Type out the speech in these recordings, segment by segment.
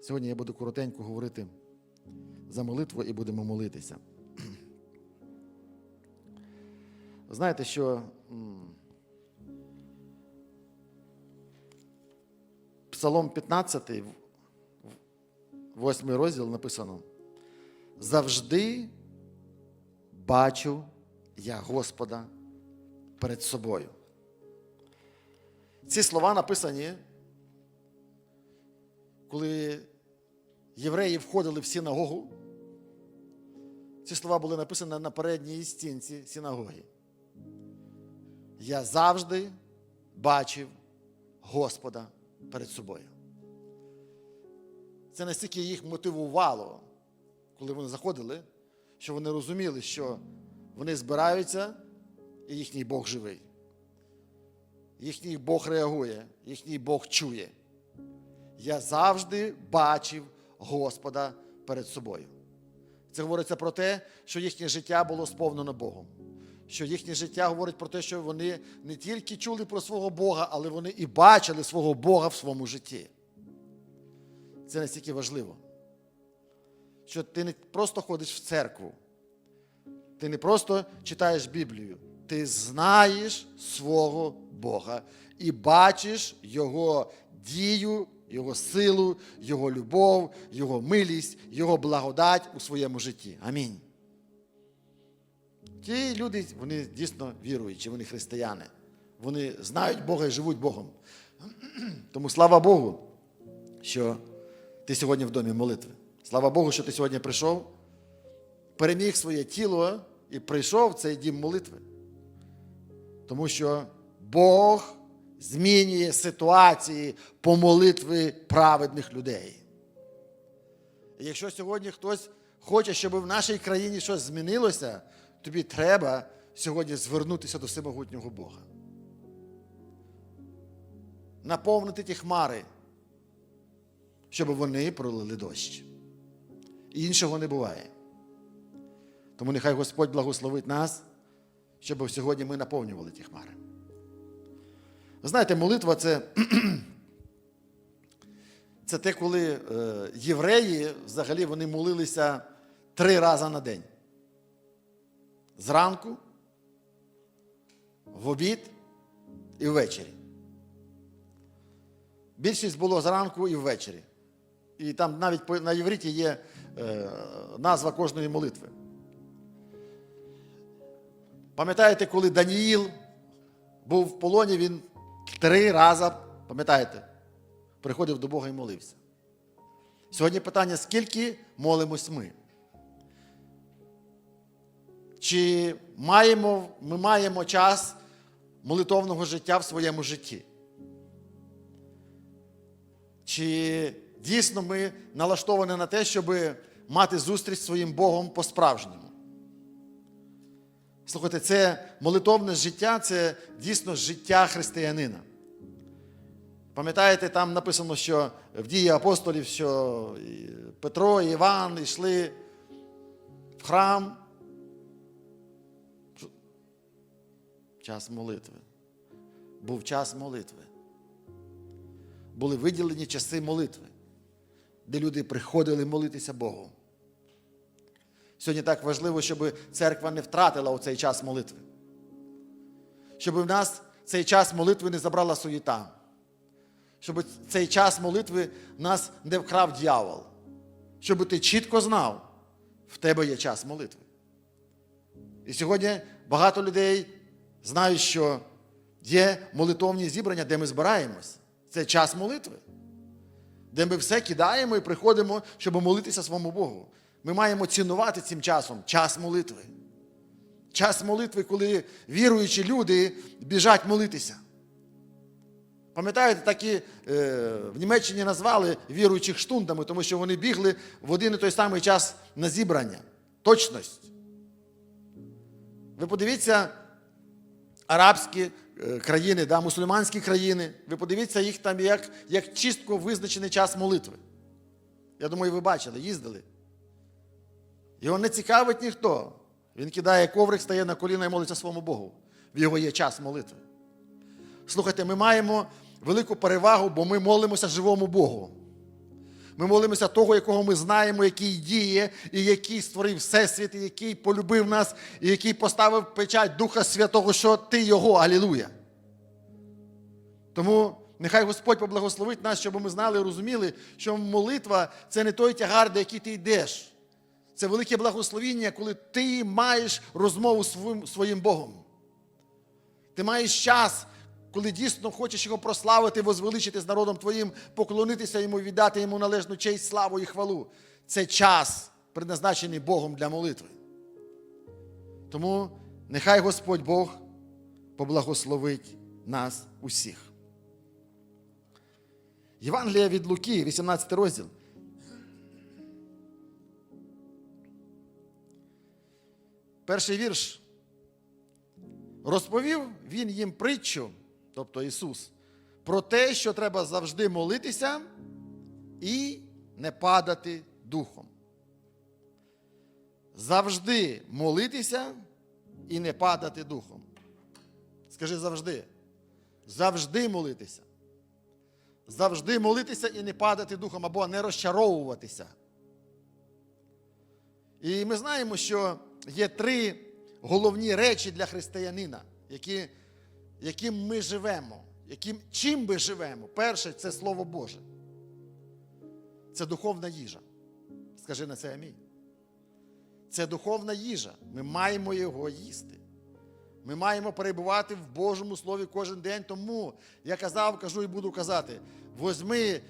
Сьогодні я буду коротенько говорити за молитву і будемо молитися. Знаєте, що Псалом 15, 8 розділ написано: завжди бачу я Господа перед собою. Ці слова написані, коли євреї входили в синагогу. Ці слова були написані на передній стінці синагоги. Я завжди бачив Господа перед собою. Це настільки їх мотивувало, коли вони заходили, що вони розуміли, що вони збираються, і їхній Бог живий. Їхній Бог реагує, їхній Бог чує. Я завжди бачив Господа перед собою. Це говориться про те, що їхнє життя було сповнено Богом. Що їхнє життя говорить про те, що вони не тільки чули про свого Бога, але вони і бачили свого Бога в своєму житті. Це настільки важливо. Що ти не просто ходиш в церкву, ти не просто читаєш Біблію, ти знаєш свого Бога і бачиш Його дію, Його силу, Його любов, Його милість, Його благодать у своєму житті. Амінь. Ті люди, вони дійсно віруючі, вони християни. Вони знають Бога і живуть Богом. Тому слава Богу, що ти сьогодні в домі молитви. Слава Богу, що ти сьогодні прийшов, переміг своє тіло і прийшов в цей дім молитви. Тому що Бог змінює ситуації по молитви праведних людей. Якщо сьогодні хтось хоче, щоб в нашій країні щось змінилося, тобі треба сьогодні звернутися до всемогутнього Бога. Наповнити ті хмари, щоб вони пролили дощ. Іншого не буває. Тому нехай Господь благословить нас, щоб сьогодні ми наповнювали ті хмари. Знаєте, молитва це, це те, коли е, євреї взагалі вони молилися три рази на день. Зранку, в обід і ввечері. Більшість було зранку і ввечері. І там навіть на євриті є е, назва кожної молитви. Пам'ятаєте, коли Даніїл був в полоні, він три рази, пам'ятаєте, приходив до Бога і молився. Сьогодні питання: скільки молимось ми? Чи маємо, ми маємо час молитовного життя в своєму житті? Чи дійсно ми налаштовані на те, щоб мати зустріч зі своїм Богом по-справжньому? Слухайте, це молитовне життя це дійсно життя християнина. Пам'ятаєте, там написано, що в дії апостолів, що Петро і Іван йшли в храм. Час молитви. Був час молитви. Були виділені часи молитви, де люди приходили молитися Богу. Сьогодні так важливо, щоб церква не втратила у цей час молитви. Щоб в нас цей час молитви не забрала суєта. Щоб цей час молитви нас не вкрав дьявол. Щоб ти чітко знав, в тебе є час молитви. І сьогодні багато людей знають, що є молитовні зібрання, де ми збираємось. Це час молитви, де ми все кидаємо і приходимо, щоб молитися своєму Богу. Ми маємо цінувати цим часом час молитви. Час молитви, коли віруючі люди біжать молитися. Пам'ятаєте, такі е, в Німеччині назвали віруючих штундами, тому що вони бігли в один і той самий час на зібрання. Точність. Ви подивіться, арабські е, країни, да, мусульманські країни, ви подивіться їх там, як, як чітко визначений час молитви. Я думаю, ви бачили, їздили. Його не цікавить ніхто. Він кидає коврик, стає на коліна і молиться своєму Богу. В його є час молитви. Слухайте, ми маємо велику перевагу, бо ми молимося живому Богу. Ми молимося того, якого ми знаємо, який діє, і який створив Всесвіт, і який полюбив нас, і який поставив печать Духа Святого, що ти Його. Алілуя. Тому нехай Господь поблагословить нас, щоб ми знали і розуміли, що молитва це не той тягар, до який ти йдеш. Це велике благословіння, коли ти маєш розмову своїм, своїм Богом. Ти маєш час, коли дійсно хочеш його прославити, возвеличити з народом твоїм, поклонитися йому, віддати йому належну честь, славу і хвалу. Це час, предназначений Богом для молитви. Тому нехай Господь Бог поблагословить нас усіх. Євангелія від Луки, 18 розділ. Перший вірш. Розповів він їм притчу, тобто Ісус, про те, що треба завжди молитися і не падати духом. Завжди молитися і не падати духом. Скажи завжди. Завжди молитися. Завжди молитися і не падати духом або не розчаровуватися. І ми знаємо, що є три головні речі для християнина, які, яким ми живемо, яким, чим ми живемо. Перше це Слово Боже. Це духовна їжа. Скажи на це амінь. Це духовна їжа. Ми маємо його їсти. Ми маємо перебувати в Божому Слові кожен день. Тому я казав, кажу і буду казати: возьми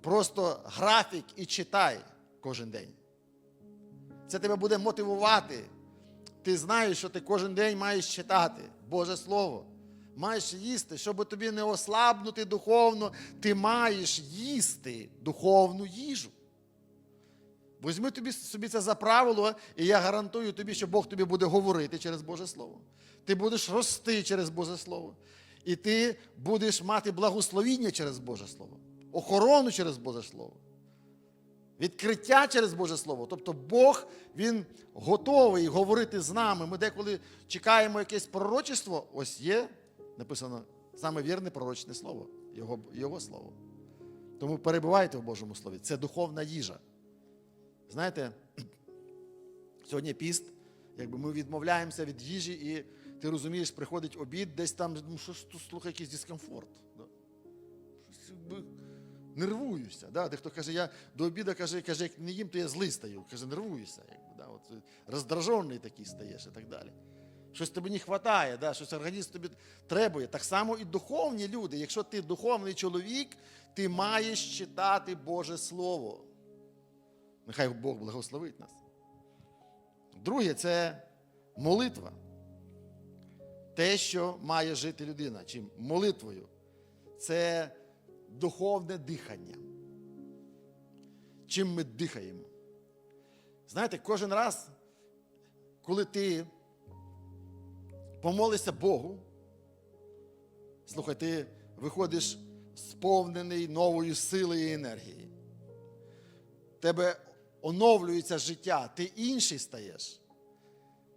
просто графік і читай кожен день. Це тебе буде мотивувати. Ти знаєш, що ти кожен день маєш читати Боже Слово. Маєш їсти, щоб тобі не ослабнути духовно, ти маєш їсти духовну їжу. Візьми тобі собі це за правило, і я гарантую тобі, що Бог тобі буде говорити через Боже Слово. Ти будеш рости через Боже Слово. І ти будеш мати благословіння через Боже Слово, охорону через Боже Слово. Відкриття через Боже Слово. Тобто Бог Він готовий говорити з нами. Ми деколи чекаємо якесь пророчество, ось є написано саме вірне пророчне слово, Його, Його Слово. Тому перебувайте в Божому Слові. Це духовна їжа. Знаєте, сьогодні піст, якби ми відмовляємося від їжі, і ти розумієш, приходить обід, десь там, ну що слухай, якийсь дискомфорт. Да? Нервуюся. Да? Дехто каже, я до обіду каже, каже, як не їм, то я злий стаю. Каже, нервуюся. Якби, да? От, роздражений такий стаєш і так далі. Щось тобі не вистачає, да? щось організм тобі требує. Так само і духовні люди. Якщо ти духовний чоловік, ти маєш читати Боже Слово. Нехай Бог благословить нас. Друге, це молитва. Те, що має жити людина, чим молитвою. Це духовне дихання. Чим ми дихаємо? Знаєте, кожен раз, коли ти помолишся Богу, слухай, ти виходиш сповнений новою силою і енергії. Тебе оновлюється життя, ти інший стаєш.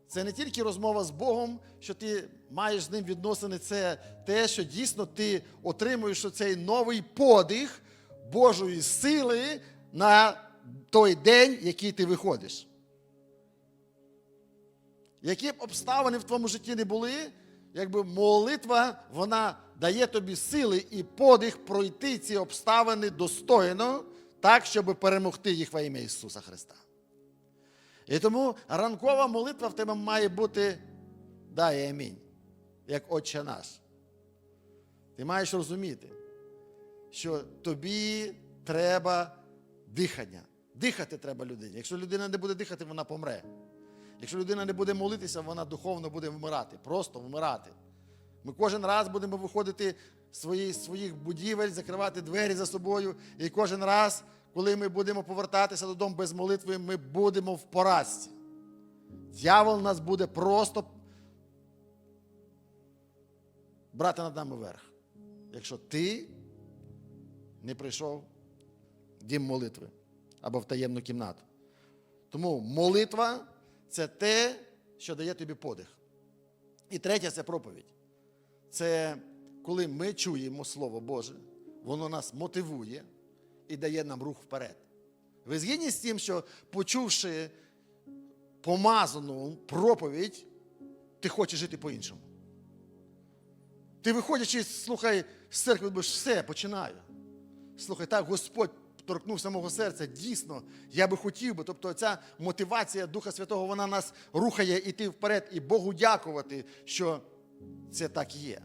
Це не тільки розмова з Богом, що ти маєш з ним відносини, це те, що дійсно ти отримуєш цей новий подих Божої сили на той день, який ти виходиш. Які б обставини в твоєму житті не були, якби молитва, вона дає тобі сили і подих пройти ці обставини достойно, так, щоб перемогти їх во ім'я Ісуса Христа. І тому ранкова молитва в тебе має бути дай амінь, як Отче наш. Ти маєш розуміти, що тобі треба дихання. Дихати треба людині. Якщо людина не буде дихати, вона помре. Якщо людина не буде молитися, вона духовно буде вмирати, просто вмирати. Ми кожен раз будемо виходити з своїх будівель, закривати двері за собою. І кожен раз, коли ми будемо повертатися додому без молитви, ми будемо в поразці. Дьявол нас буде просто брати над нами верх. Якщо ти не прийшов в дім молитви або в таємну кімнату. Тому молитва це те, що дає тобі подих. І третє це проповідь. Це коли ми чуємо Слово Боже, воно нас мотивує і дає нам рух вперед. Ви згідні з тим, що почувши помазану проповідь, ти хочеш жити по-іншому. Ти виходячи, слухай, з церкви, думаєш, все, починаю. Слухай, так, Господь торкнувся мого серця. Дійсно, я би хотів би. Тобто, ця мотивація Духа Святого, вона нас рухає іти вперед і Богу дякувати, що це так є.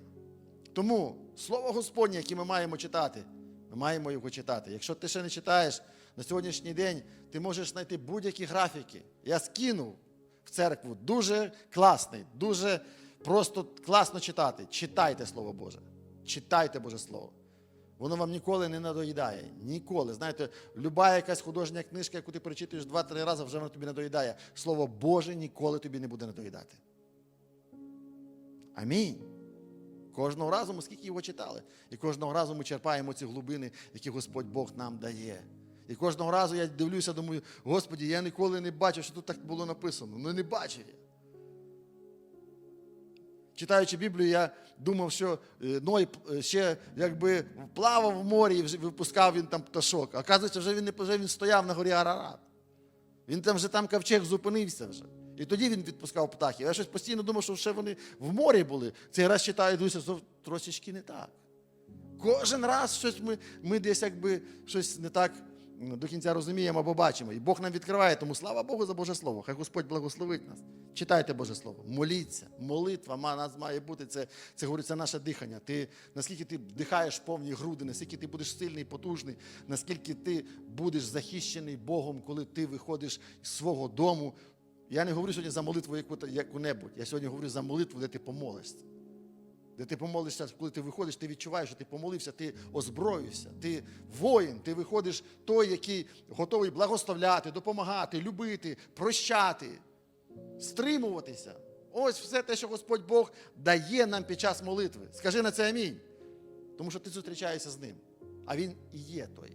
Тому слово Господнє, яке ми маємо читати, ми маємо його читати. Якщо ти ще не читаєш на сьогоднішній день, ти можеш знайти будь-які графіки. Я скинув в церкву дуже класний, дуже просто класно читати. Читайте Слово Боже. Читайте Боже Слово. Воно вам ніколи не надоїдає. Ніколи. Знаєте, люба якась художня книжка, яку ти перечитуєш два-три рази, вже вона тобі надоїдає. Слово Боже ніколи тобі не буде надоїдати. Амінь. Кожного разу ми скільки його читали. І кожного разу ми черпаємо ці глибини, які Господь Бог нам дає. І кожного разу я дивлюся, думаю, Господі, я ніколи не бачив, що тут так було написано. Ну не бачив я. Читаючи Біблію, я думав, що е, Ной е, ще якби плавав в морі і випускав він там пташок. А оказується, вже він не вже він стояв на горі Арарат. Він там вже там ковчег зупинився вже. І тоді він відпускав птахів. Я щось постійно думав, що ще вони в морі були. Цей раз читаю, дивлюся, що трошечки не так. Кожен раз щось ми, ми десь якби щось не так до кінця розуміємо або бачимо. І Бог нам відкриває, тому слава Богу за Боже Слово. Хай Господь благословить нас. Читайте Боже Слово, моліться, молитва ма- нас має бути. Це, це говориться наше дихання. Ти, наскільки ти вдихаєш повні груди, наскільки ти будеш сильний, потужний, наскільки ти будеш захищений Богом, коли ти виходиш з свого дому. Я не говорю сьогодні за молитву яку- яку-небудь. Я сьогодні говорю за молитву, де ти помолишся. Де ти помолишся, коли ти виходиш, ти відчуваєш, що ти помолився, ти озброївся, ти воїн, ти виходиш той, який готовий благословляти, допомагати, любити, прощати, стримуватися. Ось все те, що Господь Бог дає нам під час молитви. Скажи на це амінь. Тому що ти зустрічаєшся з ним. А він і є той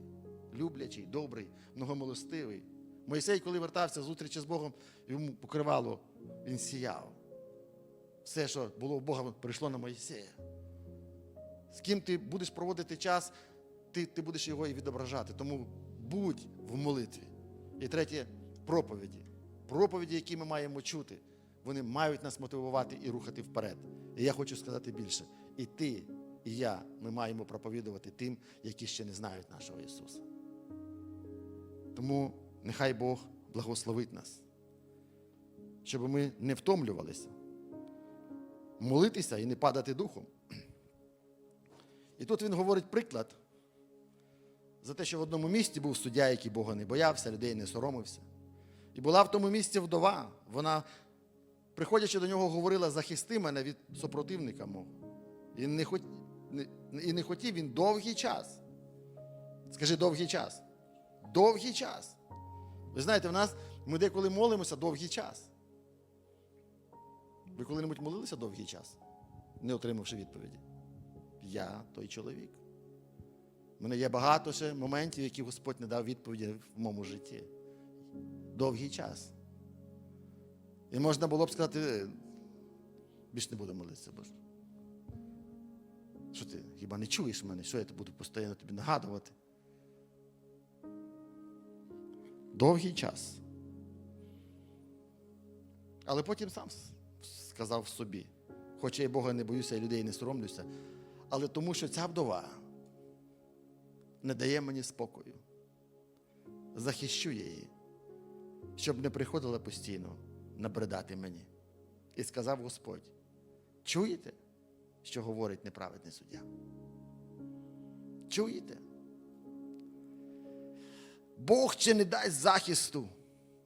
люблячий, добрий, многомилостивий. Мойсей, коли вертався з зустрічі з Богом, йому покривало, він сіяв все, що було у Бога, прийшло на Моїсея. З ким ти будеш проводити час, ти, ти будеш його і відображати. Тому будь в молитві. І третє проповіді. Проповіді, які ми маємо чути, вони мають нас мотивувати і рухати вперед. І я хочу сказати більше. І ти, і я, ми маємо проповідувати тим, які ще не знають нашого Ісуса. Тому нехай Бог благословить нас, щоб ми не втомлювалися молитися і не падати духом. І тут він говорить приклад за те, що в одному місті був суддя, який Бога не боявся, людей не соромився. І була в тому місці вдова. Вона, приходячи до нього, говорила: захисти мене від супротивника мого. І не, хот... і не хотів він довгий час. Скажи довгий час. Довгий час. Ви знаєте, в нас ми деколи молимося довгий час. Ви коли-небудь молилися довгий час, не отримавши відповіді? Я той чоловік. У мене є багато ще моментів, які Господь не дав відповіді в моєму житті. Довгий час. І можна було б сказати, «Е, більш не буду молитися, Боже. Що ти хіба не чуєш мене? Що я буду постійно тобі нагадувати? Довгий час. Але потім сам сказав собі, хоча я Бога не боюся і людей не соромлюся, але тому, що ця вдова не дає мені спокою. Захищу її, щоб не приходила постійно набридати мені. І сказав Господь: чуєте, що говорить неправедний суддя? Чуєте? Бог чи не дасть захисту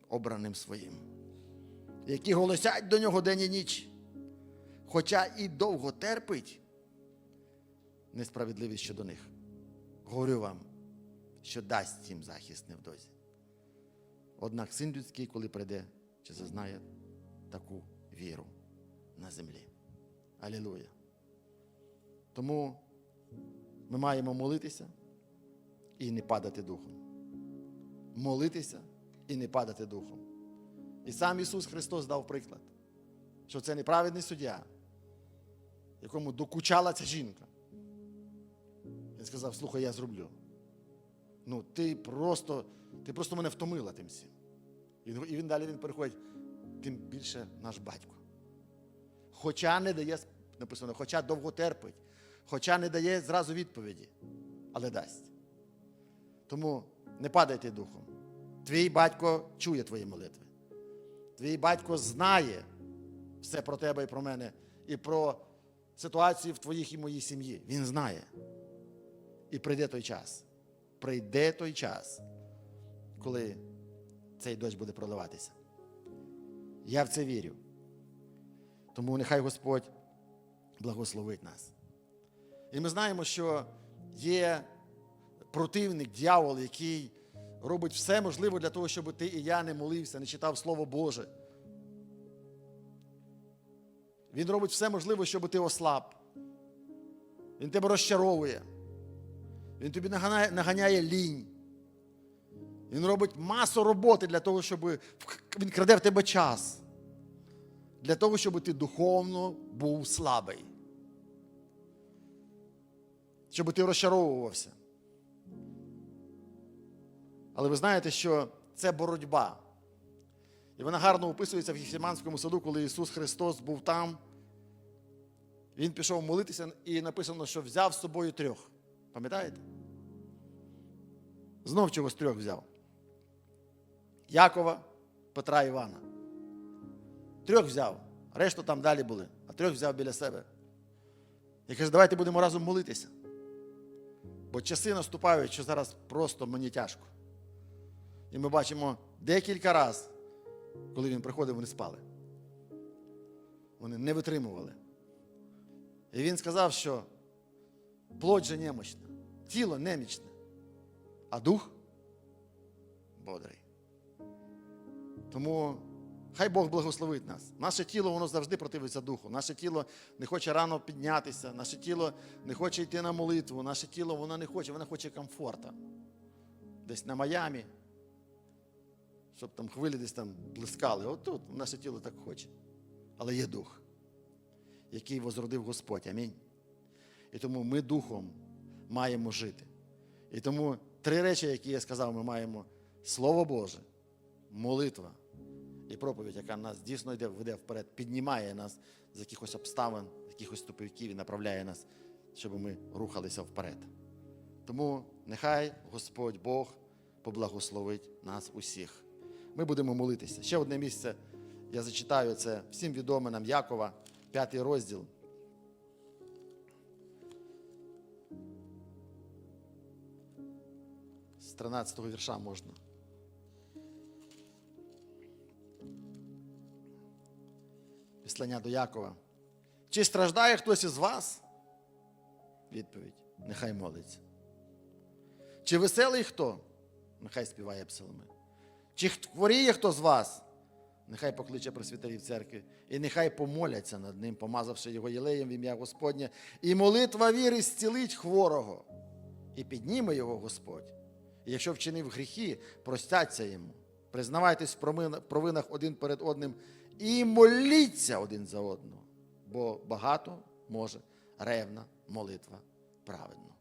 обраним своїм які голосять до нього день і ніч, хоча і довго терпить несправедливість щодо них. Говорю вам, що дасть їм захист невдовзі. Однак син людський, коли прийде, чи зазнає таку віру на землі. Алілуя. Тому ми маємо молитися і не падати духом. Молитися і не падати духом. І сам Ісус Христос дав приклад, що це неправедний суддя, якому докучала ця жінка. Він сказав, слухай, я зроблю. ну ти просто, ти просто мене втомила тим всім. І він- далі він переходить, тим більше наш батько. Хоча не дає, написано, хоча довго терпить, хоча не дає зразу відповіді, але дасть. Тому не падайте духом. Твій батько чує твої молитви. Твій батько знає все про тебе і про мене, і про ситуацію в твоїх і моїй сім'ї. Він знає. І прийде той час. Прийде той час, коли цей дощ буде проливатися. Я в це вірю. Тому нехай Господь благословить нас. І ми знаємо, що є противник, дьявол, який робить все можливе для того, щоб ти і я не молився, не читав Слово Боже. Він робить все можливе, щоб ти ослаб. Він тебе розчаровує. Він тобі наганяє, наганяє лінь. Він робить масу роботи для того, щоб він краде в тебе час. Для того, щоб ти духовно був слабий. Щоб ти розчаровувався. Але ви знаєте, що це боротьба. І вона гарно описується в Гефсиманському саду, коли Ісус Христос був там. Він пішов молитися, і написано, що взяв з собою трьох. Пам'ятаєте? Знов чогось трьох взяв. Якова, Петра Івана. Трьох взяв. Решту там далі були, а трьох взяв біля себе. І каже, давайте будемо разом молитися. Бо часи наступають, що зараз просто мені тяжко. І ми бачимо декілька разів, коли він приходив, вони спали. Вони не витримували. І він сказав, що плоть же немощна, тіло немічне, а дух бодрий. Тому хай Бог благословить нас. Наше тіло воно завжди противиться духу. Наше тіло не хоче рано піднятися, наше тіло не хоче йти на молитву, наше тіло воно не хоче, воно хоче комфорта. Десь на Майамі, щоб там хвилі десь там блискали. От тут наше тіло так хоче. Але є дух, який возродив Господь. Амінь. І тому ми духом маємо жити. І тому три речі, які я сказав, ми маємо Слово Боже, молитва і проповідь, яка нас дійсно йде, веде вперед, піднімає нас з якихось обставин, з якихось тупиків і направляє нас, щоб ми рухалися вперед. Тому нехай Господь Бог поблагословить нас усіх. Ми будемо молитися. Ще одне місце я зачитаю це всім відоме нам Якова, п'ятий розділ. З 13 вірша можна. Післання до Якова. Чи страждає хтось із вас? Відповідь. Нехай молиться. Чи веселий хто? Нехай співає псалми. Чи хворіє хто з вас? Нехай покличе просвітерів церкви, і нехай помоляться над ним, помазавши його єлеєм в ім'я Господнє, і молитва віри зцілить хворого, і підніме його Господь. І якщо вчинив гріхи, простяться йому. Признавайтесь в провинах один перед одним і моліться один за одного, бо багато може ревна молитва праведно.